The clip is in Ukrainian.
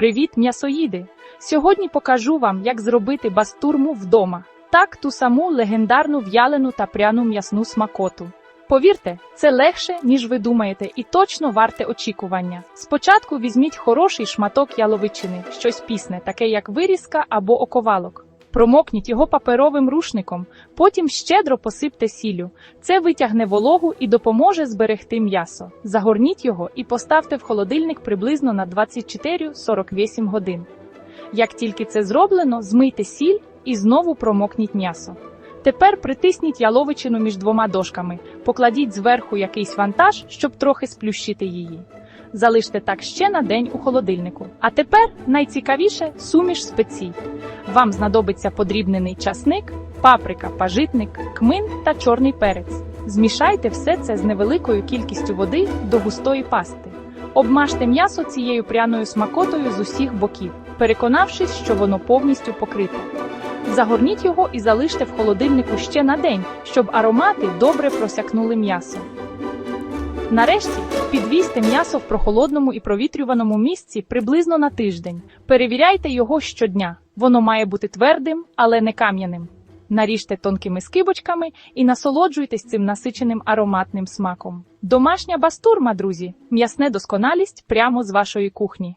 Привіт, м'ясоїди! Сьогодні покажу вам, як зробити бастурму вдома. Так, ту саму легендарну в'ялену та пряну м'ясну смакоту. Повірте, це легше, ніж ви думаєте, і точно варте очікування. Спочатку візьміть хороший шматок яловичини, щось пісне, таке як вирізка або оковалок. Промокніть його паперовим рушником, потім щедро посипте сіллю. Це витягне вологу і допоможе зберегти м'ясо. Загорніть його і поставте в холодильник приблизно на 24-48 годин. Як тільки це зроблено, змийте сіль і знову промокніть м'ясо. Тепер притисніть яловичину між двома дошками, покладіть зверху якийсь вантаж, щоб трохи сплющити її. Залиште так ще на день у холодильнику. А тепер найцікавіше суміш спецій. Вам знадобиться подрібнений часник, паприка, пажитник, кмин та чорний перець. Змішайте все це з невеликою кількістю води до густої пасти. Обмажте м'ясо цією пряною смакотою з усіх боків, переконавшись, що воно повністю покрите. Загорніть його і залиште в холодильнику ще на день, щоб аромати добре просякнули м'ясо. Нарешті підвісьте м'ясо в прохолодному і провітрюваному місці приблизно на тиждень. Перевіряйте його щодня. Воно має бути твердим, але не кам'яним. Наріжте тонкими скибочками і насолоджуйтесь цим насиченим ароматним смаком. Домашня бастурма, друзі, м'ясне досконалість прямо з вашої кухні.